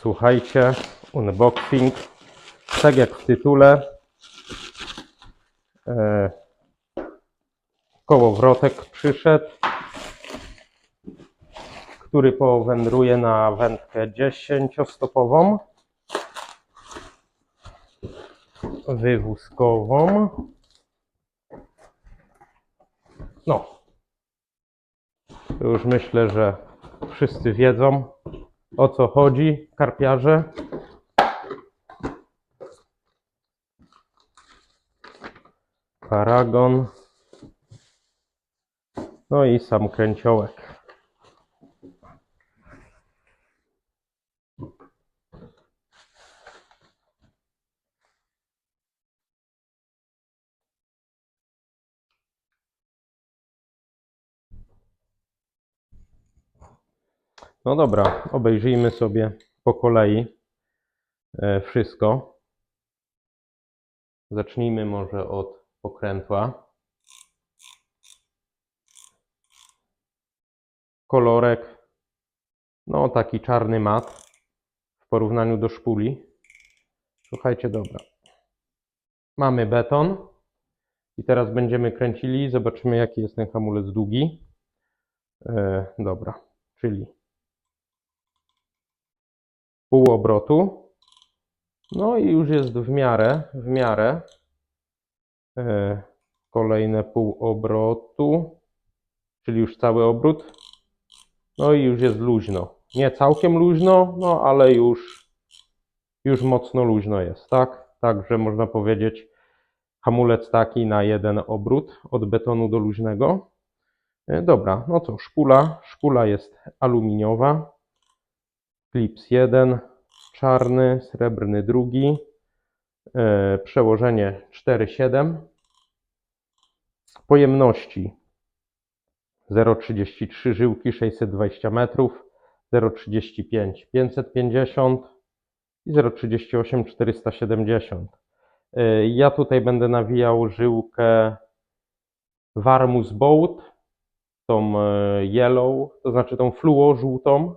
Słuchajcie, unboxing. Tak jak w tytule. E, kołowrotek przyszedł, który powędruje na wędkę 10-stopową. Wywózkową. No. Już myślę, że wszyscy wiedzą o co chodzi, karpiarze. Paragon. No i sam kręciołek. No dobra, obejrzyjmy sobie po kolei e, wszystko. Zacznijmy może od pokrętła. Kolorek, no taki czarny mat w porównaniu do szpuli. Słuchajcie, dobra. Mamy beton i teraz będziemy kręcili. Zobaczymy, jaki jest ten hamulec długi. E, dobra, czyli pół obrotu. No i już jest w miarę, w miarę. E, kolejne pół obrotu, czyli już cały obrót. No i już jest luźno. Nie całkiem luźno, no ale już, już mocno luźno jest, tak? Także można powiedzieć hamulec taki na jeden obrót od betonu do luźnego. E, Dobra, no co, szpula. Szpula jest aluminiowa. Klips jeden, czarny, srebrny drugi, e, przełożenie 4,7, pojemności 0,33 żyłki 620 metrów, 0,35 550 i 0,38 470. E, Ja tutaj będę nawijał żyłkę Varmus Boat, tą e, yellow, to znaczy tą fluo żółtą.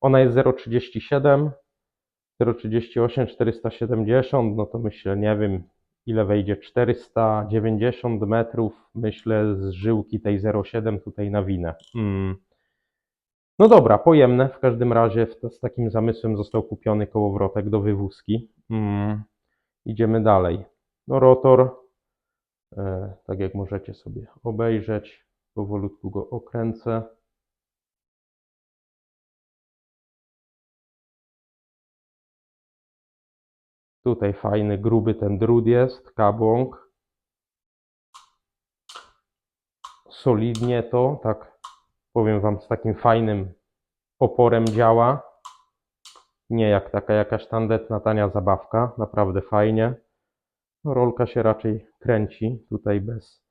Ona jest 0,37, 0,38, 470, no to myślę, nie wiem ile wejdzie, 490 metrów, myślę z żyłki tej 0,7 tutaj nawinę. Mm. No dobra, pojemne, w każdym razie z takim zamysłem został kupiony kołowrotek do wywózki. Mm. Idziemy dalej. No rotor, e, tak jak możecie sobie obejrzeć, powolutku go okręcę. Tutaj fajny, gruby ten drut jest, kabłąk. Solidnie to, tak powiem Wam, z takim fajnym oporem działa. Nie jak taka jakaś tandetna, tania zabawka, naprawdę fajnie. Rolka się raczej kręci, tutaj bez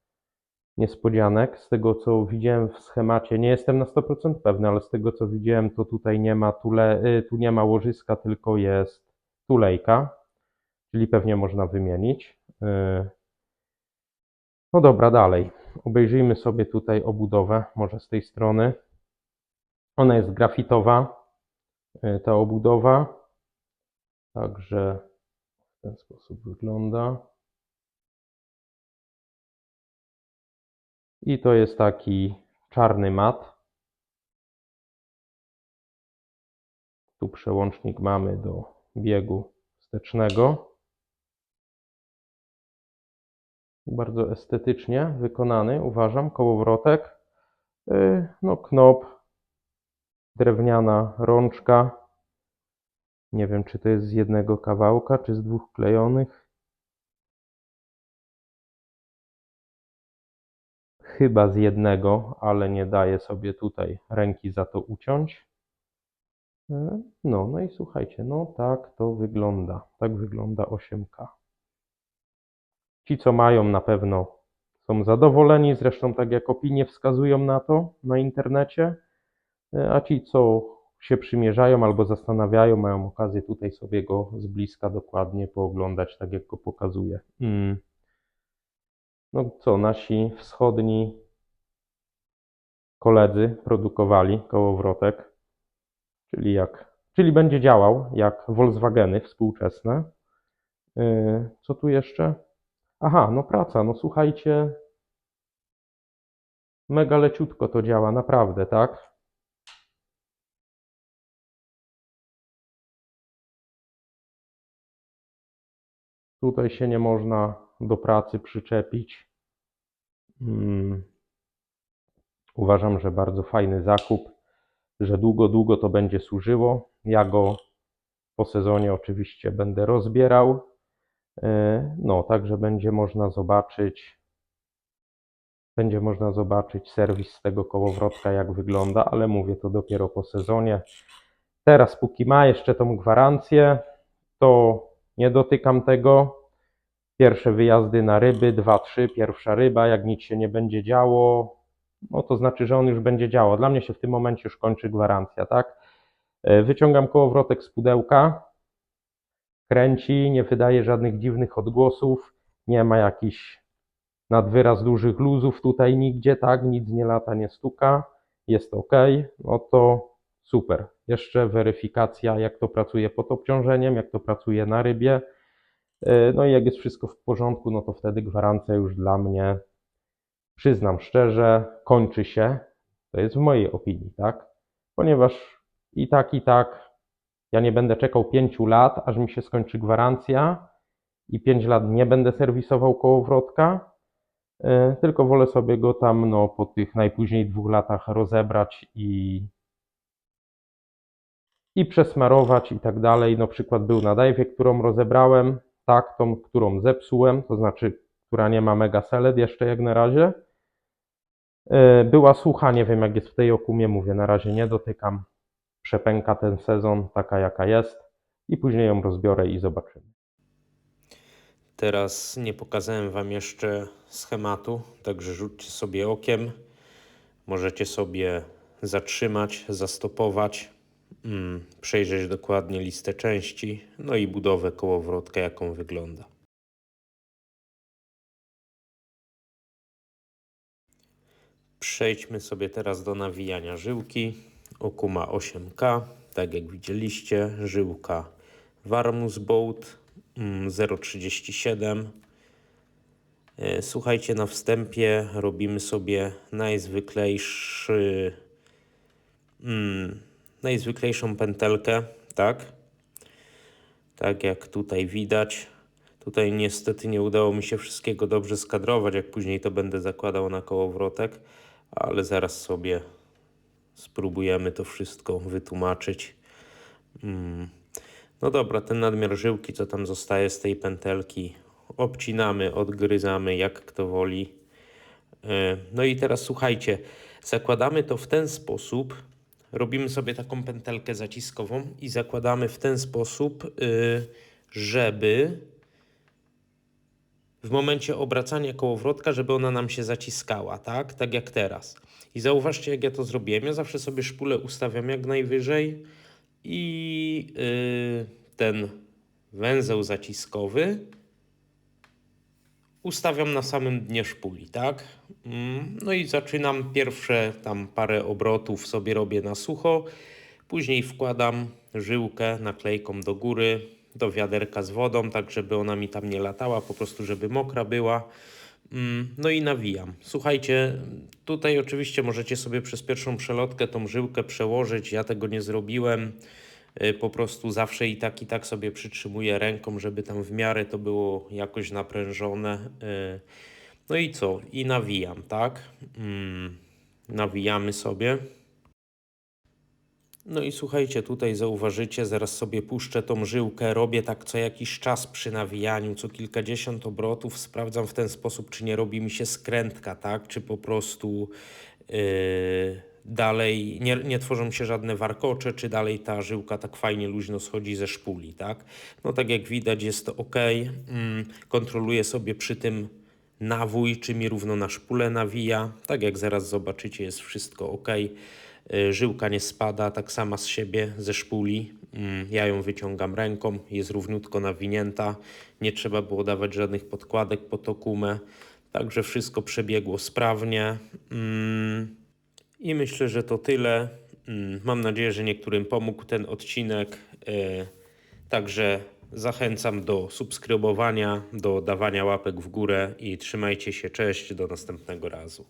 niespodzianek. Z tego co widziałem w schemacie, nie jestem na 100% pewny, ale z tego co widziałem, to tutaj nie ma tule, y, tu nie ma łożyska, tylko jest tulejka czyli pewnie można wymienić. Yy. No dobra, dalej. Obejrzyjmy sobie tutaj obudowę, może z tej strony. Ona jest grafitowa, yy, ta obudowa. Także w ten sposób wygląda. I to jest taki czarny mat. Tu przełącznik mamy do biegu wstecznego. Bardzo estetycznie wykonany, uważam, kołowrotek. Yy, No, knop, drewniana rączka. Nie wiem, czy to jest z jednego kawałka, czy z dwóch klejonych. Chyba z jednego, ale nie daję sobie tutaj ręki za to uciąć. Yy, No, no i słuchajcie, no tak to wygląda. Tak wygląda 8K. Ci, co mają, na pewno są zadowoleni, zresztą tak jak opinie wskazują na to na internecie, E, a ci, co się przymierzają albo zastanawiają, mają okazję tutaj sobie go z bliska dokładnie pooglądać, tak jak go pokazuję. Mm. No co, nasi wschodni koledzy produkowali kołowrotek, czyli jak Czyli będzie działał jak Volkswageny współczesne. Yy, Co tu jeszcze? Aha, no praca. No słuchajcie, mega leciutko to działa, naprawdę, tak? Tutaj się nie można do pracy przyczepić. Mm. Uważam, że bardzo fajny zakup, że długo, długo to będzie służyło. Ja go po sezonie oczywiście będę rozbierał. Yy, No, także będzie można zobaczyć, będzie można zobaczyć serwis tego kołowrotka, jak wygląda, ale mówię to dopiero po sezonie. Teraz, póki ma jeszcze tą gwarancję, to nie dotykam tego. Pierwsze wyjazdy na ryby, dwa, trzy, pierwsza ryba, jak nic się nie będzie działo, no to znaczy, że on już będzie działał. Dla mnie się w tym momencie już kończy gwarancja, tak? E, Wyciągam kołowrotek z pudełka, kręci, nie wydaje żadnych dziwnych odgłosów, nie ma jakichś nadwyraz dużych luzów tutaj nigdzie, tak? Nic nie lata, nie stuka, jest ok, no to super. Jeszcze weryfikacja, jak to pracuje pod obciążeniem, jak to pracuje na rybie. E, No i jak jest wszystko w porządku, no to wtedy gwarancja już dla mnie, przyznam szczerze, kończy się. To jest w mojej opinii, tak? Ponieważ i tak, i tak ja nie będę czekał 5 lat, aż mi się skończy gwarancja i 5 lat nie będę serwisował kołowrotka, e, tylko wolę sobie go tam no, po tych najpóźniej dwóch latach rozebrać i, i przesmarować i tak dalej. No przykład był na dajwie, którą rozebrałem, tak, tą, którą zepsułem, to znaczy, która nie ma mega seled jeszcze jak na razie. E, Była sucha, nie wiem jak jest w tej okumie, mówię, na razie nie dotykam. Przepęka ten sezon, taka jaka jest i później ją rozbiorę i zobaczymy. Teraz nie pokazałem Wam jeszcze schematu, także rzućcie sobie okiem. Możecie sobie zatrzymać, zastopować, mm, przejrzeć dokładnie listę części, no i budowę kołowrotka, jaką wygląda. Przejdźmy sobie teraz do nawijania żyłki. Okuma 8K, tak jak widzieliście, żyłka Varmus Boat mm, 0,37. E, Słuchajcie, na wstępie robimy sobie najzwyklejszy, mm, najzwyklejszą pętelkę, tak? Tak jak tutaj widać. Tutaj niestety nie udało mi się wszystkiego dobrze skadrować, jak później to będę zakładał na kołowrotek, ale zaraz sobie spróbujemy to wszystko wytłumaczyć. Mm. No dobra, ten nadmiar żyłki, co tam zostaje z tej pętelki, obcinamy, odgryzamy, jak kto woli. E, No i teraz słuchajcie, zakładamy to w ten sposób. Robimy sobie taką pętelkę zaciskową i zakładamy w ten sposób, y, żeby w momencie obracania kołowrotka, żeby ona nam się zaciskała, tak? Tak jak teraz. I zauważcie, jak ja to zrobiłem. Ja zawsze sobie szpulę ustawiam jak najwyżej i yy, ten węzeł zaciskowy ustawiam na samym dnie szpuli, tak? Mm, No i zaczynam pierwsze tam parę obrotów sobie robię na sucho, później wkładam żyłkę naklejką do góry, do wiaderka z wodą, tak żeby ona mi tam nie latała, po prostu żeby mokra była. Mm, No i nawijam. Słuchajcie, tutaj oczywiście możecie sobie przez pierwszą przelotkę tą żyłkę przełożyć. Ja tego nie zrobiłem. Y, Po prostu zawsze i tak i tak sobie przytrzymuję ręką, żeby tam w miarę to było jakoś naprężone. Y, No i co? I nawijam, tak? Mm, Nawijamy sobie. No i słuchajcie, tutaj zauważycie, zaraz sobie puszczę tą żyłkę, robię tak co jakiś czas przy nawijaniu, co kilkadziesiąt obrotów, sprawdzam w ten sposób, czy nie robi mi się skrętka, tak, czy po prostu yy, dalej nie, nie tworzą się żadne warkocze, czy dalej ta żyłka tak fajnie luźno schodzi ze szpuli, tak. No tak jak widać jest to ok, mm, kontroluję sobie przy tym nawój, czy mi równo na szpulę nawija, tak jak zaraz zobaczycie jest wszystko ok. Y, Żyłka nie spada tak sama z siebie, ze szpuli. Mm, Ja ją wyciągam ręką, jest równiutko nawinięta. Nie trzeba było dawać żadnych podkładek pod okumę. Także wszystko przebiegło sprawnie. Mm, I myślę, że to tyle. Mm, Mam nadzieję, że niektórym pomógł ten odcinek. E, Także zachęcam do subskrybowania, do dawania łapek w górę i trzymajcie się. Cześć, do następnego razu.